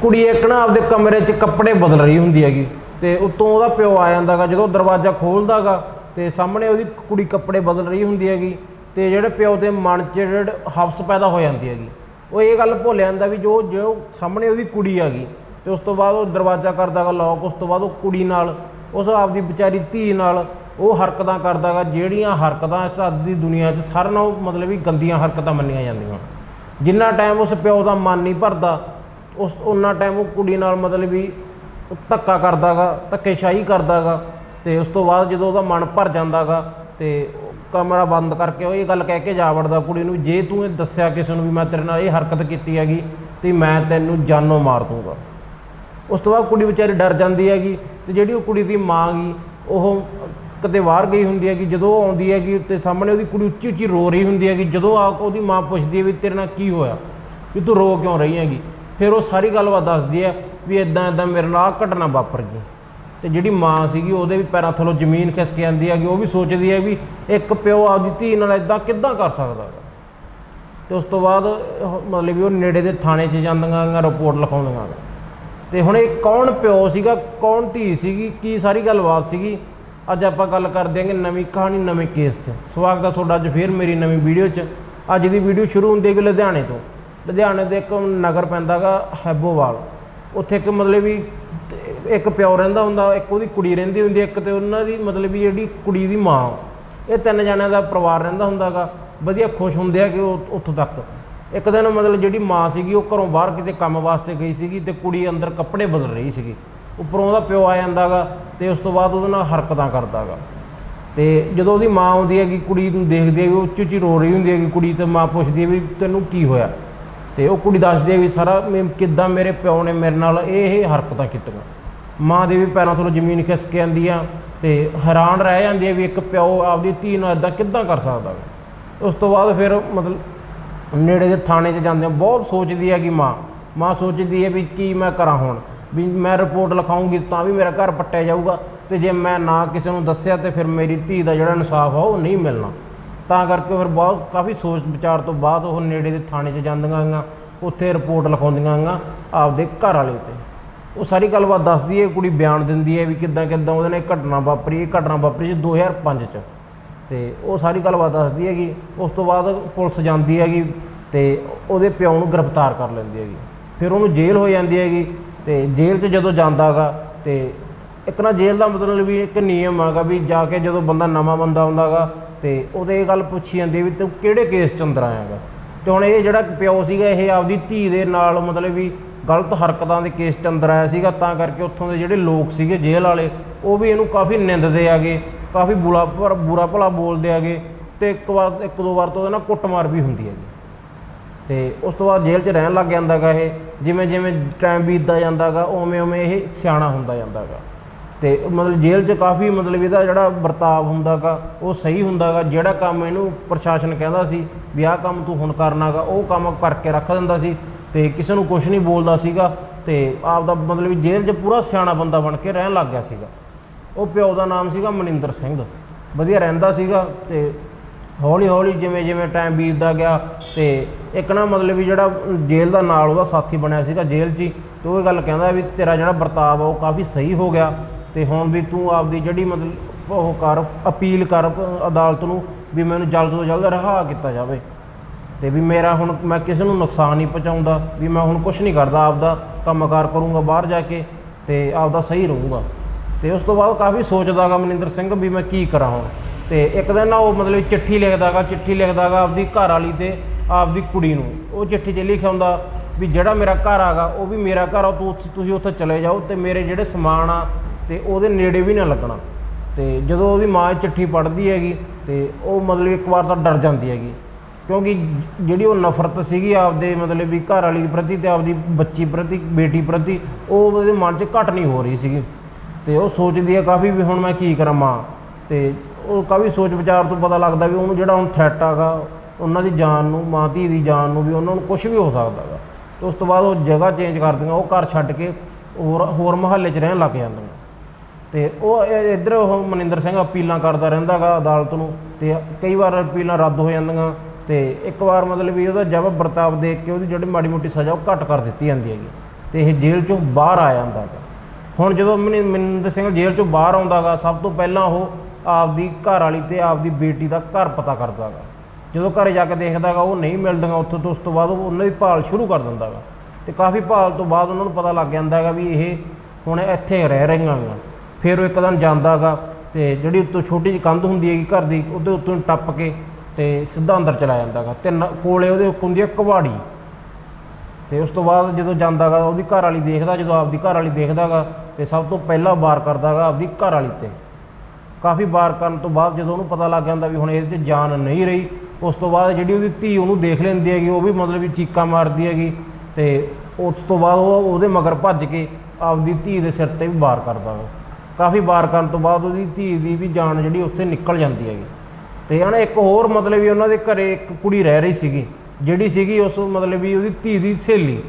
ਕੁੜੀ ਇੱਕ ਨਾ ਆਪਦੇ ਕਮਰੇ 'ਚ ਕੱਪੜੇ ਬਦਲ ਰਹੀ ਹੁੰਦੀ ਹੈਗੀ ਤੇ ਉੱਤੋਂ ਉਹਦਾ ਪਿਓ ਆ ਜਾਂਦਾਗਾ, ਜਦੋਂ ਦਰਵਾਜ਼ਾ ਖੋਲਦਾਗਾ ਤੇ ਸਾਹਮਣੇ ਉਹਦੀ ਕੁੜੀ ਕੱਪੜੇ ਬਦਲ ਰਹੀ ਹੁੰਦੀ ਹੈਗੀ ਤੇ ਜਿਹੜੇ ਪਿਓ ਦੇ ਮਨ 'ਚ ਜਿਹੜੇ ਹਫਸ ਪੈਦਾ ਹੋ ਜਾਂਦੀ ਹੈਗੀ। ਉਹ ਇਹ ਗੱਲ ਭੁੱਲ ਜਾਂਦਾ ਵੀ ਜੋ ਜੋ ਸਾਹਮਣੇ ਉਹਦੀ ਕੁੜੀ ਹੈਗੀ ਤੇ ਉਸ ਤੋਂ ਬਾਅਦ ਉਹ ਦਰਵਾਜ਼ਾ ਕਰਦਾਗਾ ਲੌਕ ਉਸ ਤੋਂ ਬਾਅਦ ਉਹ ਕੁੜੀ ਨਾਲ, ਉਸ ਆਪਦੀ ਵਿਚਾਰੀ ਧੀ ਨਾਲ ਉਹ ਹਰਕਤਾਂ ਕਰਦਾਗਾ, ਜਿਹੜੀਆਂ ਹਰਕਤਾਂ ਇਸ ਅੱਜ ਦੀ ਦੁਨੀਆ 'ਚ ਸਾਰਿਆਂ ਨਾਲੋਂ ਮਤਲਬ ਵੀ ਗੰਦੀਆਂ ਹਰਕਤਾਂ ਮੰਨੀਆਂ ਜਾਂਦੀਆਂ। ਜਿੰਨਾ ਟਾਈਮ ਉਸ ਪਿਓ ਦਾ ਮਨ ਨਹੀਂ ਭਰਦਾ ਉਸ ਉਹਨਾਂ ਟਾਈਮ ਉਹ ਕੁੜੀ ਨਾਲ ਮਤਲਬ ਵੀ ਉਹ ਧੱਕਾ ਕਰਦਾਗਾ, ਧੱਕੇਸ਼ਾਹੀ ਕਰਦਾਗਾ ਤੇ ਉਸ ਤੋਂ ਬਾਅਦ ਜਦੋਂ ਉਹਦਾ ਮਨ ਭਰ ਜਾਂਦਾਗਾ ਤੇ ਉਹ ਕਮਰਾ ਬੰਦ ਕਰਕੇ ਉਹ ਇਹ ਗੱਲ ਕਹਿ ਕੇ ਜਾ ਵੜਦਾ, ਕੁੜੀ ਨੂੰ ਜੇ ਤੂੰ ਇਹ ਦੱਸਿਆ ਕਿਸੇ ਨੂੰ ਵੀ ਮੈਂ ਤੇਰੇ ਨਾਲ ਇਹ ਹਰਕਤ ਕੀਤੀ ਹੈਗੀ ਤੇ ਮੈਂ ਤੈਨੂੰ ਜਾਨੋਂ ਮਾਰ ਦੂੰਗਾ। ਉਸ ਤੋਂ ਬਾਅਦ ਕੁੜੀ ਵਿਚਾਰੀ ਡਰ ਜਾਂਦੀ ਹੈਗੀ ਤੇ ਜਿਹੜੀ ਉਹ ਕੁੜੀ ਦੀ ਮਾਂ ਗਈ ਉਹ ਕਦੇ ਬਾਹਰ ਗਈ ਹੁੰਦੀ ਹੈਗੀ, ਜਦੋਂ ਉਹ ਆਉਂਦੀ ਹੈਗੀ ਤੇ ਸਾਹਮਣੇ ਉਹਦੀ ਕੁੜੀ ਉੱਚੀ ਉੱਚੀ ਰੋ ਰਹੀ ਹੁੰਦੀ ਹੈਗੀ, ਜਦੋਂ ਆ ਉਹਦੀ ਮਾਂ ਪੁੱਛਦੀ ਹੈ ਵੀ ਤੇਰੇ ਨਾਲ ਕੀ ਹੋਇਆ, ਵੀ ਤੂੰ ਰੋ ਕਿਉਂ ਰਹੀ ਹੈਗੀ? ਫਿਰ ਉਹ ਸਾਰੀ ਗੱਲਬਾਤ ਦੱਸਦੀ ਹੈ ਵੀ ਇਦਾਂ ਇਦਾਂ ਮੇਰੇ ਨਾਲ ਆਹ ਘਟਨਾ ਵਾਪਰ ਗਈ। ਤੇ ਜਿਹੜੀ ਮਾਂ ਸੀਗੀ, ਉਹਦੇ ਵੀ ਪੈਰਾਂ ਥੱਲੋਂ ਜ਼ਮੀਨ ਖਿਸਕ ਜਾਂਦੀ ਹੈਗੀ। ਉਹ ਵੀ ਸੋਚਦੀ ਹੈ ਵੀ ਇੱਕ ਪਿਓ ਆਪਦੀ ਧੀ ਨਾਲ ਇਦਾਂ ਕਿੱਦਾਂ ਕਰ ਸਕਦਾ ਹੈਗਾ ਤੇ ਉਸ ਤੋਂ ਬਾਅਦ ਮਤਲਬ ਵੀ ਉਹ ਨੇੜੇ ਦੇ ਥਾਣੇ 'ਚ ਜਾਂਦੀਆਂ ਗਾ ਰਿਪੋਰਟ ਲਿਖਾਉਂਦੀਆਂ ਗਾ ਤੇ ਹੁਣ ਇਹ ਕੌਣ ਪਿਓ ਸੀਗਾ, ਕੌਣ ਧੀ ਸੀਗੀ, ਕੀ ਸਾਰੀ ਗੱਲਬਾਤ ਸੀਗੀ? ਅੱਜ ਆਪਾਂ ਗੱਲ ਕਰਦੇ ਹਾਂਗੇ ਨਵੀਂ ਕਹਾਣੀ, ਨਵੇਂ ਕੇਸ ਤੇ। ਸਵਾਗਤ ਹੈ ਤੁਹਾਡਾ ਅੱਜ ਫੇਰ ਮੇਰੀ ਨਵੀਂ ਵੀਡੀਓ 'ਚ। ਅੱਜ ਦੀ ਵੀਡੀਓ ਸ਼ੁਰੂ ਹੁੰਦੀ ਹੈ ਲੁਧਿਆਣੇ ਤੋਂ। ਲੁਧਿਆਣੇ ਦੇ ਇੱਕ ਨਗਰ ਪੈਂਦਾਗਾ ਹੈਬੋਵਾਲ। ਉੱਥੇ ਇੱਕ ਮਤਲਬ ਵੀ ਇੱਕ ਪਿਓ ਰਹਿੰਦਾ ਹੁੰਦਾ, ਇੱਕ ਉਹਦੀ ਕੁੜੀ ਰਹਿੰਦੀ ਹੁੰਦੀ, ਇੱਕ ਤੇ ਉਹਨਾਂ ਦੀ ਮਤਲਬ ਵੀ ਜਿਹੜੀ ਕੁੜੀ ਦੀ ਮਾਂ। ਇਹ ਤਿੰਨ ਜਣਿਆਂ ਦਾ ਪਰਿਵਾਰ ਰਹਿੰਦਾ ਹੁੰਦਾਗਾ ਵਧੀਆ ਖੁਸ਼ ਹੁੰਦੇ ਆ ਕਿ ਉਹ ਉੱਥੋਂ ਤੱਕ। ਇੱਕ ਦਿਨ ਮਤਲਬ ਜਿਹੜੀ ਮਾਂ ਸੀਗੀ, ਉਹ ਘਰੋਂ ਬਾਹਰ ਕਿਤੇ ਕੰਮ ਵਾਸਤੇ ਗਈ ਸੀਗੀ ਤੇ ਕੁੜੀ ਅੰਦਰ ਕੱਪੜੇ ਬਦਲ ਰਹੀ ਸੀਗੀ। ਉੱਪਰੋਂ ਉਹਦਾ ਪਿਓ ਆ ਜਾਂਦਾਗਾ ਤੇ ਉਸ ਤੋਂ ਬਾਅਦ ਉਹਦੇ ਨਾਲ ਹਰਕਤਾਂ ਕਰਦਾਗਾ ਤੇ ਜਦੋਂ ਉਹਦੀ ਮਾਂ ਆਉਂਦੀ ਹੈਗੀ, ਕੁੜੀ ਨੂੰ ਦੇਖਦੀ ਹੈ ਵੀ ਉਹ ਉੱਚੀ ਉੱਚੀ ਰੋ ਰਹੀ ਹੁੰਦੀ ਹੈਗੀ, ਕੁੜੀ ਤੇ ਮਾਂ ਪੁੱਛਦੀ ਹੈ ਵੀ ਤੈਨੂੰ ਕੀ ਹੋਇਆ? ਤੇ ਉਹ ਕੁੜੀ ਦੱਸਦੀ ਹੈ ਵੀ ਸਾਰਾ ਮੈਂ ਕਿੱਦਾਂ ਮੇਰੇ ਪਿਓ ਨੇ ਮੇਰੇ ਨਾਲ ਇਹ ਇਹ ਹਰਕਤਾਂ ਕੀਤੀਆਂ। ਮਾਂ ਦੇ ਵੀ ਪੈਰਾਂ ਥੱਲੋਂ ਜ਼ਮੀਨ ਖਿਸਕ ਜਾਂਦੀ ਆ ਤੇ ਹੈਰਾਨ ਰਹਿ ਜਾਂਦੀ ਹੈ ਵੀ ਇੱਕ ਪਿਓ ਆਪਦੀ ਧੀ ਨਾਲ ਇਦਾਂ ਕਿੱਦਾਂ ਕਰ ਸਕਦਾ ਉਸ ਤੋਂ ਬਾਅਦ ਫਿਰ ਮਤਲਬ ਨੇੜੇ ਦੇ ਥਾਣੇ 'ਚ ਜਾਂਦੇ ਆ ਬਹੁਤ ਸੋਚਦੀ ਹੈ ਕਿ ਮਾਂ। ਮਾਂ ਸੋਚਦੀ ਹੈ ਵੀ ਕੀ ਮੈਂ ਕਰਾਂ ਹੁਣ? ਵੀ ਮੈਂ ਰਿਪੋਰਟ ਲਿਖਾਉਂਗੀ ਤਾਂ ਵੀ ਮੇਰਾ ਘਰ ਪੱਟਿਆ ਜਾਊਗਾ ਤੇ ਜੇ ਮੈਂ ਨਾ ਕਿਸੇ ਨੂੰ ਦੱਸਿਆ ਤੇ ਫਿਰ ਮੇਰੀ ਧੀ ਦਾ ਜਿਹੜਾ ਇਨਸਾਫ ਆ ਉਹ ਨਹੀਂ ਮਿਲਣਾ। ਤਾਂ ਕਰਕੇ ਫਿਰ ਬਹੁਤ ਕਾਫੀ ਸੋਚ ਵਿਚਾਰ ਤੋਂ ਬਾਅਦ ਉਹ ਨੇੜੇ ਦੇ ਥਾਣੇ 'ਚ ਜਾਂਦੀਆਂ ਗੀਆਂ ਉੱਥੇ ਰਿਪੋਰਟ ਲਿਖਾਉਂਦੀਆਂ ਗੀਆਂ ਆਪਦੇ ਘਰ ਵਾਲੇ ਤੇ ਉਹ ਸਾਰੀ ਗੱਲਬਾਤ ਦੱਸਦੀ ਹੈ, ਕੁੜੀ ਬਿਆਨ ਦਿੰਦੀ ਹੈ ਵੀ ਕਿੱਦਾਂ ਕਿੱਦਾਂ ਉਹਦੇ ਨਾਲ ਇਹ ਘਟਨਾ ਵਾਪਰੀ, ਇਹ ਘਟਨਾ ਵਾਪਰੀ ਸੀ 2005 ਚ। ਤੇ ਉਹ ਸਾਰੀ ਗੱਲਬਾਤ ਦੱਸਦੀ ਹੈਗੀ, ਉਸ ਤੋਂ ਬਾਅਦ ਪੁਲਿਸ ਜਾਂਦੀ ਹੈਗੀ ਤੇ ਉਹਦੇ ਪਿਓ ਨੂੰ ਗ੍ਰਿਫਤਾਰ ਕਰ ਲੈਂਦੀ ਹੈਗੀ। ਫਿਰ ਉਹਨੂੰ ਜੇਲ੍ਹ ਹੋ ਜਾਂਦੀ ਹੈਗੀ ਤੇ ਜੇਲ੍ਹ 'ਚ ਜਦੋਂ ਜਾਂਦਾਗਾ ਤੇ ਇੱਕ ਨਾ ਜੇਲ੍ਹ ਦਾ ਮਤਲਬ ਵੀ ਇੱਕ ਨਿਯਮ ਹੈਗਾ ਵੀ ਜਾ ਕੇ ਜਦੋਂ ਬੰਦਾ ਨਵਾਂ ਬੰਦਾ ਆਉਂਦਾਗਾ ਤੇ ਉਹਦੇ ਇਹ ਗੱਲ ਪੁੱਛੀ ਜਾਂਦੀ ਵੀ ਤੂੰ ਕਿਹੜੇ ਕੇਸ 'ਚ ਅੰਦਰ ਆਇਆਗਾ? ਤੇ ਹੁਣ ਇਹ ਜਿਹੜਾ ਪਿਓ ਸੀਗਾ, ਇਹ ਆਪਦੀ ਧੀ ਦੇ ਨਾਲ ਮਤਲਬ ਵੀ ਗਲਤ ਹਰਕਤਾਂ ਦੇ ਕੇਸ 'ਚ ਅੰਦਰ ਆਇਆ ਸੀਗਾ, ਤਾਂ ਕਰਕੇ ਉੱਥੋਂ ਦੇ ਜਿਹੜੇ ਲੋਕ ਸੀਗੇ ਜੇਲ੍ਹ ਵਾਲੇ, ਉਹ ਵੀ ਇਹਨੂੰ ਕਾਫੀ ਨਿੰਦਦੇ ਆਗੇ, ਕਾਫੀ ਬੁਰਾ ਭਰ- ਬੁਰਾ ਭਲਾ ਬੋਲਦੇ ਆਗੇ ਤੇ ਇੱਕ ਵਾਰ, ਇੱਕ ਦੋ ਵਾਰ ਤੋਂ ਉਹਦੇ ਨਾਲ ਕੁੱਟਮਾਰ ਵੀ ਹੁੰਦੀ ਹੈਗੀ। ਤੇ ਉਸ ਤੋਂ ਬਾਅਦ ਜੇਲ੍ਹ 'ਚ ਰਹਿਣ ਲੱਗ ਜਾਂਦਾਗਾ ਇਹ ਜਿਵੇਂ ਜਿਵੇਂ ਟਾਈਮ ਬੀਤਦਾ ਜਾਂਦਾਗਾ ਉਵੇਂ ਉਵੇਂ ਇਹ ਸਿਆਣਾ ਹੁੰਦਾ ਜਾਂਦਾਗਾ। ਤੇ ਮਤਲਬ ਜੇਲ੍ਹ 'ਚ ਕਾਫੀ ਮਤਲਬ ਇਹਦਾ ਜਿਹੜਾ ਵਰਤਾਵ ਹੁੰਦਾਗਾ, ਉਹ ਸਹੀ ਹੁੰਦਾਗਾ, ਜਿਹੜਾ ਕੰਮ ਇਹਨੂੰ ਪ੍ਰਸ਼ਾਸਨ ਕਹਿੰਦਾ ਸੀ ਵੀ ਆਹ ਕੰਮ ਤੂੰ ਹੁਣ ਕਰਨਾਗਾ, ਉਹ ਕੰਮ ਕਰਕੇ ਰੱਖ ਦਿੰਦਾ ਸੀ ਤੇ ਕਿਸੇ ਨੂੰ ਕੁਝ ਨਹੀਂ ਬੋਲਦਾ ਸੀਗਾ ਤੇ ਆਪ ਦਾ ਮਤਲਬ ਜੇਲ੍ਹ 'ਚ ਪੂਰਾ ਸਿਆਣਾ ਬੰਦਾ ਬਣ ਕੇ ਰਹਿਣ ਲੱਗ ਗਿਆ ਸੀਗਾ। ਉਹ ਪਿਓ ਦਾ ਨਾਮ ਸੀਗਾ ਮਨਿੰਦਰ ਸਿੰਘ, ਵਧੀਆ ਰਹਿੰਦਾ ਸੀਗਾ ਤੇ ਹੌਲੀ ਹੌਲੀ ਜਿਵੇਂ ਜਿਵੇਂ ਟਾਈਮ ਬੀਤਦਾ ਗਿਆ ਤੇ ਇੱਕ ਨਾ ਮਤਲਬ ਵੀ ਜਿਹੜਾ ਜੇਲ੍ਹ ਦਾ ਨਾਲ ਉਹਦਾ ਸਾਥੀ ਬਣਿਆ ਸੀਗਾ ਜੇਲ੍ਹ 'ਚ ਹੀ, ਤੇ ਉਹ ਇਹ ਗੱਲ ਕਹਿੰਦਾ ਵੀ ਤੇਰਾ ਜਿਹੜਾ ਵਰਤਾਵ ਆ ਉਹ ਕਾਫੀ ਸਹੀ ਹੋ ਗਿਆ ਤੇ ਹੁਣ ਵੀ ਤੂੰ ਆਪਦੀ ਜਿਹੜੀ ਮਤਲਬ ਉਹ ਕਰ, ਅਪੀਲ ਕਰ ਅਦਾਲਤ ਨੂੰ ਵੀ ਮੈਨੂੰ ਜਲਦ ਤੋਂ ਜਲਦ ਰਿਹਾ ਕੀਤਾ ਜਾਵੇ ਤੇ ਵੀ ਮੇਰਾ ਹੁਣ ਮੈਂ ਕਿਸੇ ਨੂੰ ਨੁਕਸਾਨ ਨਹੀਂ ਪਹੁੰਚਾਉਂਦਾ, ਵੀ ਮੈਂ ਹੁਣ ਕੁਝ ਨਹੀਂ ਕਰਦਾ, ਆਪਦਾ ਕੰਮਕਾਰ ਕਰੂੰਗਾ ਬਾਹਰ ਜਾ ਕੇ ਤੇ ਆਪਦਾ ਸਹੀ ਰਹੂੰਗਾ। ਤੇ ਉਸ ਤੋਂ ਬਾਅਦ ਕਾਫੀ ਸੋਚਦਾਗਾ ਮਨਿੰਦਰ ਸਿੰਘ ਵੀ ਮੈਂ ਕੀ ਕਰਾਂ ਹੁਣ। ਤੇ ਇੱਕ ਦਿਨ ਉਹ ਮਤਲਬ ਚਿੱਠੀ ਲਿਖਦਾਗਾ ਚਿੱਠੀ ਲਿਖਦਾਗਾ ਆਪਦੀ ਘਰ ਵਾਲੀ ਤੇ ਆਪਦੀ ਕੁੜੀ ਨੂੰ। ਉਹ ਚਿੱਠੀ 'ਚ ਲਿਖਿਆ ਹੁੰਦਾ ਵੀ ਜਿਹੜਾ ਮੇਰਾ ਘਰ ਆਗਾ, ਉਹ ਵੀ ਮੇਰਾ ਘਰ ਆ ਤੁਸੀਂ ਉੱਥੇ ਚਲੇ ਜਾਓ ਤੇ ਮੇਰੇ ਜਿਹੜੇ ਸਮਾਨ ਆ ਤੇ ਉਹਦੇ ਨੇੜੇ ਵੀ ਨਾ ਲੱਗਣਾ। ਤੇ ਜਦੋਂ ਉਹਦੀ ਮਾਂ ਇਹ ਚਿੱਠੀ ਪੜ੍ਹਦੀ ਹੈਗੀ, ਤੇ ਉਹ ਮਤਲਬ ਇੱਕ ਵਾਰ ਤਾਂ ਡਰ ਜਾਂਦੀ ਹੈਗੀ। ਕਿਉਂਕਿ ਜਿਹੜੀ ਉਹ ਨਫ਼ਰਤ ਸੀਗੀ ਆਪਦੇ ਮਤਲਬ ਵੀ ਘਰ ਵਾਲੀ ਪ੍ਰਤੀ ਤੇ ਆਪਦੀ ਬੱਚੀ ਪ੍ਰਤੀ, ਬੇਟੀ ਪ੍ਰਤੀ, ਉਹ ਉਹਦੇ ਮਨ 'ਚ ਘਟ ਨਹੀਂ ਹੋ ਰਹੀ ਸੀਗੀ। ਤੇ ਉਹ ਸੋਚਦੀ ਹੈ ਕਾਫੀ ਵੀ ਹੁਣ ਮੈਂ ਕੀ ਕਰਾਂ ਮਾਂ। ਤੇ ਉਹ ਕਾਫੀ ਸੋਚ ਵਿਚਾਰ ਤੋਂ ਪਤਾ ਲੱਗਦਾ ਵੀ ਉਹਨੂੰ ਜਿਹੜਾ ਹੁਣ ਥ੍ਰੈਟ ਆਗਾ ਉਹਨਾਂ ਦੀ ਜਾਨ ਨੂੰ, ਮਾਂ ਧੀ ਦੀ ਜਾਨ ਨੂੰ ਵੀ ਉਹਨਾਂ ਨੂੰ ਕੁਝ ਵੀ ਹੋ ਸਕਦਾ ਗਾ ਤੇ ਉਸ ਤੋਂ ਬਾਅਦ ਉਹ ਜਗ੍ਹਾ ਚੇਂਜ ਕਰਦੀਆਂ, ਉਹ ਘਰ ਛੱਡ ਕੇ ਹੋਰ ਹੋਰ ਮਹੱਲੇ 'ਚ ਰਹਿਣ ਲੱਗ ਜਾਂਦੀਆਂ। ਤੇ ਉਹ ਇ- ਇੱਧਰ ਉਹ ਮਨਿੰਦਰ ਸਿੰਘ ਅਪੀਲਾਂ ਕਰਦਾ ਰਹਿੰਦਾਗਾ ਅਦਾਲਤ ਨੂੰ ਤੇ ਕਈ ਵਾਰ ਅਪੀਲਾਂ ਰੱਦ ਹੋ ਜਾਂਦੀਆਂ ਤੇ ਇੱਕ ਵਾਰ ਮਤਲਬ ਵੀ ਉਹਦਾ ਜਵਾਬ ਵਰਤਾਵ ਦੇਖ ਕੇ ਉਹਦੀ ਜਿਹੜੀ ਮਾੜੀ ਮੋਟੀ ਸਜ਼ਾ ਉਹ ਘੱਟ ਕਰ ਦਿੱਤੀ ਜਾਂਦੀ ਹੈਗੀ ਤੇ ਇਹ ਜੇਲ੍ਹ ਚੋਂ ਬਾਹਰ ਆ ਜਾਂਦਾ ਗਾ ਹੁਣ ਜਦੋਂ ਮਨਿ- ਮਨਿੰਦਰ ਸਿੰਘ ਜੇਲ੍ਹ ਚੋਂ ਬਾਹਰ ਆਉਂਦਾ ਗਾ ਸਭ ਤੋਂ ਪਹਿਲਾਂ ਉਹ ਆਪਦੀ ਘਰ ਵਾਲੀ ਤੇ ਆਪਦੀ ਬੇਟੀ ਦਾ ਘਰ ਪਤਾ ਕਰਦਾ ਗਾ ਜਦੋਂ ਘਰੇ ਜਾ ਕੇ ਦੇਖਦਾ ਗਾ ਉਹ ਨਹੀਂ ਮਿਲਦੀਆਂ ਉੱਥੋਂ ਤੋਂ, ਉਸ ਤੋਂ ਬਾਅਦ ਉਹ ਉਹਨਾਂ ਦੀ ਭਾਲ ਸ਼ੁਰੂ ਕਰ ਦਿੰਦਾ ਗਾ ਤੇ ਕਾਫੀ ਭਾਲ ਤੋਂ ਬਾਅਦ ਉਹਨਾਂ ਨੂੰ ਪਤਾ ਲੱਗ ਜਾਂਦਾ ਗਾ ਵੀ ਇਹ ਹੁਣ ਇੱਥੇ ਰਹਿ ਰਹੀਆਂ ਗਾ ਫਿਰ ਉਹ ਇੱਕ ਦਿਨ ਜਾਂਦਾ ਗਾ ਤੇ ਜਿਹੜੀ ਉੱਤੋਂ ਛੋਟੀ ਜਿਹੀ ਕੰਧ ਹੁੰਦੀ ਹੈਗੀ ਘਰ ਦੀ, ਉਹਦੇ ਉੱਤੋਂ ਟੱਪ ਕੇ ਤੇ ਸਿੱਧਾ ਅੰਦਰ ਚਲਾ ਜਾਂਦਾ ਗਾ ਤੇ ਨ- ਕੋਲੇ ਉਹਦੇ ਇੱਕ ਹੁੰਦੀ ਹੈ ਕਵਾੜੀ। ਤੇ ਉਸ ਤੋਂ ਬਾਅਦ ਜਦੋਂ ਜਾਂਦਾ ਗਾ ਉਹਦੀ ਘਰ ਵਾਲੀ ਦੇਖਦਾ, ਜਦੋਂ ਆਪਦੀ ਘਰ ਵਾਲੀ ਦੇਖਦਾ ਗਾ ਤੇ ਸਭ ਤੋਂ ਪਹਿਲਾਂ ਵਾਰ ਕਰਦਾ ਗਾ ਆਪਦੀ ਘਰ ਵਾਲੀ ਤੇ। ਕਾਫੀ ਵਾਰ ਕਰਨ ਤੋਂ ਬਾਅਦ ਜਦੋਂ ਉਹਨੂੰ ਪਤਾ ਲੱਗ ਜਾਂਦਾ ਵੀ ਹੁਣ ਇਹਦੇ 'ਚ ਜਾਨ ਨਹੀਂ ਰਹੀ, ਉਸ ਤੋਂ ਬਾਅਦ ਜਿਹੜੀ ਉਹਦੀ ਧੀ ਉਹਨੂੰ ਦੇਖ ਲੈਂਦੀ ਹੈਗੀ, ਉਹ ਵੀ ਮਤਲਬ ਵੀ ਚੀਕਾਂ ਮਾਰਦੀ ਹੈਗੀ ਤੇ ਉਸ ਤੋਂ ਬਾਅਦ ਉਹ ਉਹਦੇ ਮਗਰ ਭੱਜ ਕੇ ਆਪਦੀ ਧੀ ਦੇ ਸਿਰ ਤੇ ਵੀ ਵਾਰ ਕਰਦਾ ਗਾ ਕਾਫੀ ਵਾਰ ਕਰਨ ਤੋਂ ਬਾਅਦ ਉਹਦੀ ਧੀ ਦੀ ਵੀ ਜਾਨ ਜਿਹੜੀ ਉੱਥੇ ਨਿਕਲ ਜਾਂਦੀ ਹੈਗੀ। ਤੇ ਹਨਾ ਇੱਕ ਹੋਰ ਮਤਲਬ ਵੀ ਉਹਨਾਂ ਦੇ ਘਰੇ ਇੱਕ ਕੁੜੀ ਰਹਿ ਰਹੀ ਸੀਗੀ, ਜਿਹੜੀ ਸੀਗੀ ਉਸ ਮਤਲਬ ਵੀ ਉਹਦੀ ਧੀ ਦੀ ਸਹੇਲੀ।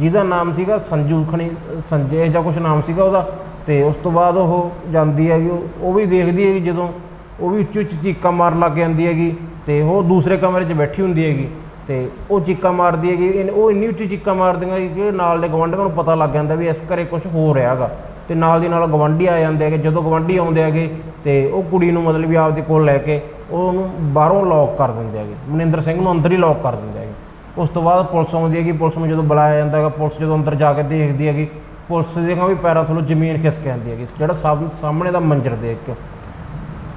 ਜਿਹਦਾ ਨਾਮ ਸੀਗਾ ਸੰਜੂ ਖਣੀ, ਸੰਜੇ ਜਾਂ ਕੁਝ ਨਾਮ ਸੀਗਾ ਉਹਦਾ। ਤੇ ਉਸ ਤੋਂ ਬਾਅਦ ਉਹ ਜਾਂਦੀ ਹੈਗੀ, ਉਹ ਵੀ ਦੇਖਦੀ ਹੈਗੀ ਜਦੋਂ ਉਹ ਵੀ ਉੱਚੀ ਉੱਚੀ ਚੀਕਾਂ ਮਾਰਨ ਲੱਗ ਜਾਂਦੀ ਹੈਗੀ ਤੇ ਉਹ ਦੂਸਰੇ ਕਮਰੇ 'ਚ ਬੈਠੀ ਹੁੰਦੀ ਹੈਗੀ। ਤੇ ਉਹ ਚੀਕਾਂ ਮਾਰਦੀ ਹੈਗੀ ਉਹ ਇੰਨੀ ਉੱਚੀ ਚੀਕਾਂ ਮਾਰਦੀਆਂ ਹੈਗੀ ਕਿ ਨਾਲ ਦੇ ਗਵਾਂਢੀਆਂ ਨੂੰ ਪਤਾ ਲੱਗ ਜਾਂਦਾ ਵੀ ਇਸ ਘਰੇ ਕੁਝ ਹੋ ਰਿਹਾ ਹੈਗਾ। ਤੇ ਨਾਲ ਦੀ ਨਾਲ ਗਵਾਂਢੀ ਆ ਜਾਂਦੇ ਹੈਗੇ, ਜਦੋਂ ਗਵਾਂਢੀ ਆਉਂਦੇ ਹੈਗੇ ਤੇ ਉਹ ਕੁੜੀ ਨੂੰ ਮਤਲਬ ਵੀ ਆਪਦੇ ਕੋਲ ਲੈ ਕੇ ਉਹਨੂੰ ਬਾਹਰੋਂ ਲੌਕ ਕਰ ਦਿੰਦੇ ਹੈਗੇ, ਮਨਿੰਦਰ ਸਿੰਘ ਨੂੰ ਅੰਦਰ ਹੀ ਲੌਕ ਕਰ ਦਿੰਦੇ ਹੈਗੇ। ਉਸ ਤੋਂ ਬਾਅਦ ਪੁਲਿਸ ਆਉਂਦੀ ਹੈਗੀ, ਪੁਲਿਸ ਨੂੰ ਜਦੋਂ ਬੁਲਾਇਆ ਜਾਂਦਾ ਹੈਗਾ, ਪੁਲਿਸ ਜਦੋਂ ਅੰਦਰ ਜਾ ਕੇ ਦੇਖਦੀ ਹੈਗੀ, ਪੁਲਿਸ ਦੇ ਵੀ ਪੈਰਾਂ ਥੱਲੋਂ ਜ਼ਮੀਨ ਖਿਸਕ ਜਾਂਦੀ ਹੈਗੀ, ਜਿਹੜਾ ਸਾਹਮ- ਸਾਹਮਣੇ ਦਾ ਮੰਜ਼ਰ ਦੇਖ ਕੇ।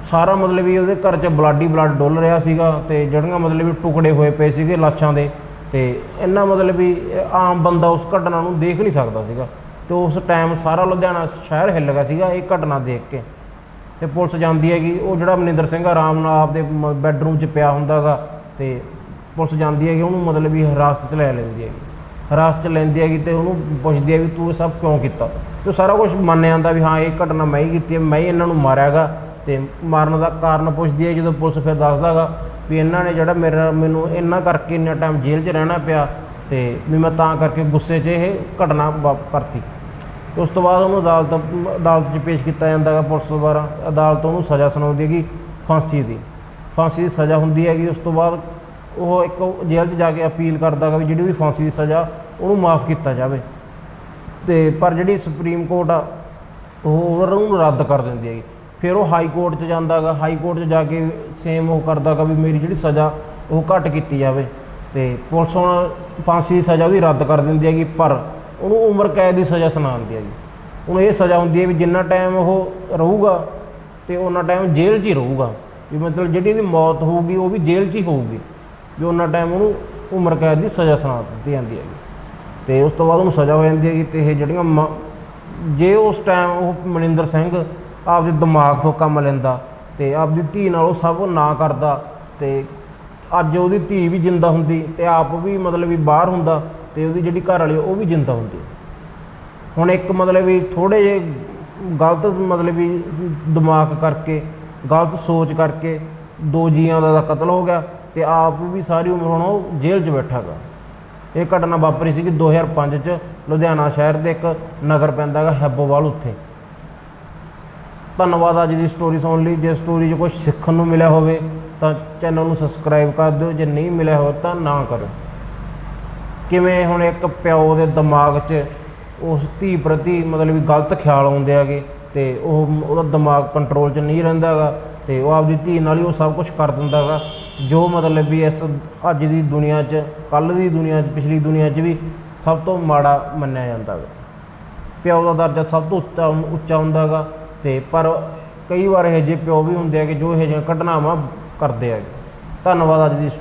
ਸਾਰਾ ਮਤਲਬ ਵੀ ਉਹਦੇ ਘਰ 'ਚ ਬਲਾਡੀ ਬਲੱਡ ਡੁੱਲ ਰਿਹਾ ਸੀਗਾ ਤੇ ਜਿਹੜੀਆਂ ਮਤਲਬ ਵੀ ਟੁਕੜੇ ਹੋਏ ਪਏ ਸੀਗੇ ਲਾਸ਼ਾਂ ਦੇ ਤੇ ਇੰਨਾ ਮਤਲਬ ਵੀ ਆਮ ਬੰਦਾ ਉਸ ਘਟਨਾ ਨੂੰ ਦੇਖ ਨਹੀਂ ਸਕਦਾ ਸੀਗਾ। ਤੇ ਉਸ ਟਾਈਮ ਸਾਰਾ ਲੁਧਿਆਣਾ ਸ਼ਹਿਰ ਹਿੱਲ ਗਿਆ ਸੀਗਾ ਇਹ ਘਟਨਾ ਦੇਖ ਕੇ। ਤੇ ਪੁਲਿਸ ਜਾਂਦੀ ਹੈਗੀ, ਉਹ ਜਿਹੜਾ ਮਨਿੰਦਰ ਸਿੰਘ ਆਰਾਮ ਨਾਲ ਆਪਦੇ ਬੈੱਡਰੂਮ 'ਚ ਪਿਆ ਹੁੰਦਾਗਾ ਤੇ ਪੁਲਿਸ ਜਾਂਦੀ ਹੈਗੀ, ਉਹਨੂੰ ਮਤਲਬ ਵੀ ਹਿਰਾਸਤ 'ਚ ਲੈ ਲੈਂਦੀ ਹੈਗੀ। ਹਿਰਾਸਤ 'ਚ ਲੈਂਦੀ ਹੈਗੀ ਤੇ ਉਹਨੂੰ ਪੁੱਛਦੀ ਹੈ ਵੀ ਤੂੰ ਇਹ ਸਭ ਕਿਉਂ ਕੀਤਾ? ਤੇ ਸਾਰਾ ਕੁਝ ਮੰਨ ਜਾਂਦਾ ਵੀ ਹਾਂ, ਇਹ ਘਟਨਾ ਮੈਂ ਹੀ ਕੀਤੀ ਹੈ, ਮੈਂ ਹੀ ਇਹਨਾਂ ਨੂੰ ਮਾਰਿਆਗਾ ਤੇ ਮਾਰਨ ਦਾ ਕਾਰਨ ਪੁੱਛਦੀ ਹੈ ਜਦੋਂ ਪੁਲਿਸ ਫਿਰ ਦੱਸਦਾਗਾ ਵੀ ਇਹਨਾਂ ਨੇ ਜਿਹੜਾ ਮੇਰਾ, ਮੈਨੂੰ ਇੰਨਾ ਕਰਕੇ ਇੰਨਾ ਟਾਈਮ ਜੇਲ੍ਹ 'ਚ ਰਹਿਣਾ ਪਿਆ ਤੇ ਵੀ ਮੈਂ ਤਾਂ ਕਰਕੇ ਗੁੱਸੇ 'ਚ ਇਹ ਘਟਨਾ ਵਾਪ, ਕਰਤੀ। ਉਸ ਤੋਂ ਬਾਅਦ ਉਹਨੂੰ ਅਦਾਲਤ ਅਦਾਲਤ 'ਚ ਪੇਸ਼ ਕੀਤਾ ਜਾਂਦਾ ਹੈਗਾ ਪੁਲਿਸ ਦੁਆਰਾ। ਅਦਾਲਤ ਉਹਨੂੰ ਸਜ਼ਾ ਸੁਣਾਉਂਦੀ ਹੈਗੀ ਫਾਂਸੀ ਦੀ। ਫਾਂਸੀ ਦੀ ਸਜ਼ਾ ਹੁੰਦੀ ਹੈਗੀ, ਉਸ ਤੋਂ ਬਾਅਦ ਉਹ ਇੱਕ ਜੇਲ੍ਹ 'ਚ ਜਾ ਕੇ ਅਪੀਲ ਕਰਦਾ ਹੈਗਾ ਵੀ ਜਿਹੜੀ ਉਹਦੀ ਫਾਂਸੀ ਦੀ ਸਜ਼ਾ, ਉਹਨੂੰ ਮਾਫ ਕੀਤਾ ਜਾਵੇ। ਤੇ ਪਰ ਜਿਹੜੀ ਸੁਪਰੀਮ ਕੋਰਟ ਆ, ਉਹ ਆਰਡਰ ਨੂੰ ਰੱਦ ਕਰ ਦਿੰਦੀ ਹੈਗੀ। ਫਿਰ ਉਹ ਹਾਈ ਕੋਰਟ 'ਚ ਜਾਂਦਾ ਹੈਗਾ ਹਾਈ ਕੋਰਟ 'ਚ ਜਾ ਕੇ ਸੇਮ ਉਹ ਕਰਦਾ ਹੈਗਾ ਵੀ ਮੇਰੀ ਜਿਹੜੀ ਸਜ਼ਾ, ਉਹ ਘੱਟ ਕੀਤੀ ਜਾਵੇ। ਤੇ ਪੁਲਿਸ ਹੁਣ ਫਾਂਸੀ ਦੀ ਸਜ਼ਾ ਉਹਦੀ ਰੱਦ ਕਰ ਦਿੰਦੀ ਹੈਗੀ, ਪਰ ਉਹਨੂੰ ਉਮਰ ਕੈਦ ਦੀ ਸਜ਼ਾ ਸੁਣਾਉਂਦੀ ਹੈਗੀ ਉਹਨੂੰ ਇਹ ਸਜ਼ਾ ਹੁੰਦੀ ਹੈ ਵੀ ਜਿੰਨਾ ਟਾਈਮ ਉਹ ਰਹੂਗਾ ਤੇ ਉਹਨਾਂ ਟਾਈਮ ਜੇਲ੍ਹ 'ਚ ਹੀ ਰਹੂਗਾ। ਵੀ ਮਤਲਬ ਜਿਹੜੀ ਇਹਦੀ ਮੌਤ ਹੋਊਗੀ, ਉਹ ਵੀ ਜੇਲ੍ਹ 'ਚ ਹੀ ਹੋਊਗੀ। ਵੀ ਉਹਨਾਂ ਟਾਈਮ ਉਹਨੂੰ ਉਮਰ ਕੈਦ ਦੀ ਸਜ਼ਾ ਸੁਣਾ ਦਿੱਤੀ ਜਾਂਦੀ ਹੈਗੀ ਤੇ ਉਸ ਤੋਂ ਬਾਅਦ ਉਹਨੂੰ ਸਜ਼ਾ ਹੋ ਜਾਂਦੀ ਹੈਗੀ ਤੇ ਇਹ ਜਿਹੜੀਆਂ ਮ- ਜੇ ਉਸ ਟਾਈਮ ਉਹ ਮਨਿੰਦਰ ਸਿੰਘ ਆਪਦੇ ਦਿਮਾਗ ਤੋਂ ਕੰਮ ਲੈਂਦਾ ਤੇ ਆਪਦੀ ਧੀ ਨਾਲ ਉਹ ਸਭ ਨਾ ਕਰਦਾ ਤੇ ਅੱਜ ਉਹਦੀ ਧੀ ਵੀ ਜਿੰਦਾ ਹੁੰਦੀ ਤੇ ਆਪ ਵੀ ਮਤਲਬ ਵੀ ਬਾਹਰ ਹੁੰਦਾ ਤੇ ਉਹਦੀ ਜਿਹੜੀ ਘਰ ਵਾਲੀ, ਉਹ ਵੀ ਜਿੰਦਾ ਹੁੰਦੀ ਹੁਣ ਇੱਕ ਮਤਲਬ ਵੀ ਥੋੜੇ ਜੇ ਗਲਤ ਮਤਲਬ ਵੀ ਦਿਮਾਗ ਕਰਕੇ, ਗਲਤ ਸੋਚ ਕਰਕੇ ਦੋ ਜੀਆਂ ਦਾ ਤਾਂ ਕਤਲ ਹੋ ਗਿਆ ਤੇ ਆਪ ਵੀ ਸਾਰੀ ਉਮਰ ਹੁਣ ਉਹ ਜੇਲ੍ਹ 'ਚ ਬੈਠਾ ਗਾ। ਇਹ ਘਟਨਾ ਵਾਪਰੀ ਸੀਗੀ 2005 ਚ, ਲੁਧਿਆਣਾ ਸ਼ਹਿਰ ਦੇ ਇੱਕ ਨਗਰ ਪੈਂਦਾ ਹੈਗਾ ਹੈਬੋਵਾਲ ਉੱਥੇ। ਧੰਨਵਾਦ ਅੱਜ ਦੀ ਸਟੋਰੀ ਸੁਣਨ ਲਈ। ਜੇ ਸਟੋਰੀ 'ਚ ਕੁਝ ਸਿੱਖਣ ਨੂੰ ਮਿਲਿਆ ਹੋਵੇ ਤਾਂ ਚੈਨਲ ਨੂੰ ਸਬਸਕ੍ਰਾਈਬ ਕਰ ਦਿਓ। ਜੇ ਨਹੀਂ ਮਿਲਿਆ ਹੋਵੇ ਤਾਂ ਨਾ ਕਰੋ। ਕਿਵੇਂ ਹੁਣ ਇੱਕ ਪਿਓ ਦੇ ਦਿਮਾਗ 'ਚ ਉਸ ਧੀ ਪ੍ਰਤੀ ਮਤਲਬ ਵੀ ਗਲਤ ਖਿਆਲ ਆਉਂਦੇ ਹੈਗੇ ਤੇ ਉਹ ਉਹਦਾ ਦਿਮਾਗ ਕੰਟਰੋਲ 'ਚ ਨਹੀਂ ਰਹਿੰਦਾ ਹੈਗਾ ਤੇ ਉਹ ਆਪਦੀ ਧੀ ਨਾਲ ਹੀ ਉਹ ਸਭ ਕੁਝ ਕਰ ਦਿੰਦਾ ਹੈਗਾ। ਜੋ ਮਤਲਬ ਵੀ ਇਸ ਅੱਜ ਦੀ ਦੁਨੀਆ 'ਚ ਕੱਲ ਦੀ ਦੁਨੀਆ 'ਚ, ਪਿਛਲੀ ਦੁਨੀਆ 'ਚ ਵੀ ਸਭ ਤੋਂ ਮਾੜਾ ਮੰਨਿਆ ਜਾਂਦਾ ਹੈਗਾ। ਪਿਓ ਦਾ ਦਰਜਾ ਸਭ ਤੋਂ ਉੱਚਾ ਉੱਚਾ ਹੁੰਦਾ ਹੈਗਾ ਤੇ ਪਰ ਕਈ ਵਾਰ ਇਹੋ ਜਿਹੇ ਪਿਓ ਵੀ ਹੁੰਦੇ ਆ ਕਿ ਜੋ ਇਹੋ ਜਿਹੀਆਂ ਘਟਨਾਵਾਂ ਕਰਦੇ ਹੈਗੇ। ਧੰਨਵਾਦ ਅੱਜ ਦੀ